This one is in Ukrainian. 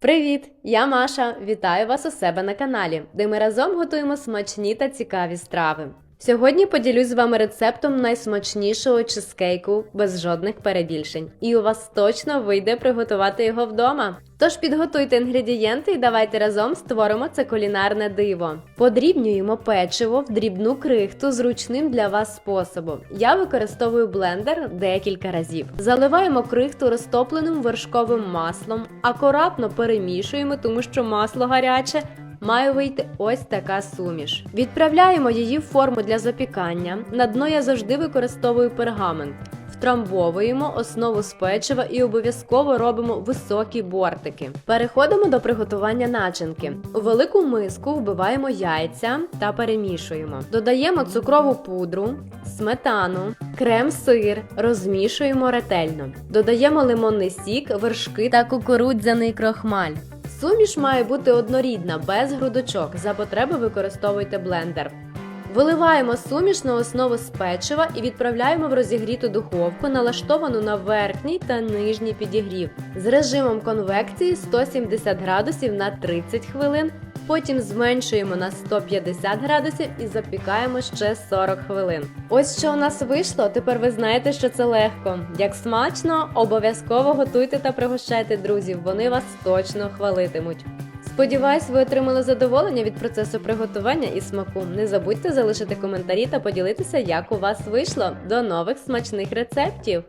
Привіт! Я Маша. Вітаю вас у себе на каналі, де ми разом готуємо смачні та цікаві страви. Сьогодні поділюсь з вами рецептом найсмачнішого чизкейку без жодних перебільшень, і у вас точно вийде приготувати його вдома. Тож підготуйте інгредієнти і давайте разом створимо це кулінарне диво. Подрібнюємо печиво в дрібну крихту зручним для вас способом. Я використовую блендер декілька разів. Заливаємо крихту розтопленим вершковим маслом, акуратно перемішуємо, тому що масло гаряче. Має вийти ось така суміш. Відправляємо її в форму для запікання. На дно я завжди використовую пергамент. Втрамбовуємо основу з печива і обов'язково робимо високі бортики. Переходимо до приготування начинки. У велику миску вбиваємо яйця та перемішуємо. Додаємо цукрову пудру, сметану, крем-сир, розмішуємо ретельно. Додаємо лимонний сік, вершки та кукурудзяний крохмаль. Суміш має бути однорідна, без грудочок. За потреби використовуйте блендер. Виливаємо суміш на основу з печива і відправляємо в розігріту духовку, налаштовану на верхній та нижній підігрів з режимом конвекції 170 градусів на 30 хвилин. Потім зменшуємо на 150 градусів і запікаємо ще 40 хвилин. Ось що у нас вийшло. Тепер ви знаєте, що це легко. Як смачно, обов'язково готуйте та пригощайте друзів. Вони вас точно хвалитимуть. Сподіваюсь, ви отримали задоволення від процесу приготування і смаку. Не забудьте залишити коментарі та поділитися, як у вас вийшло. До нових смачних рецептів!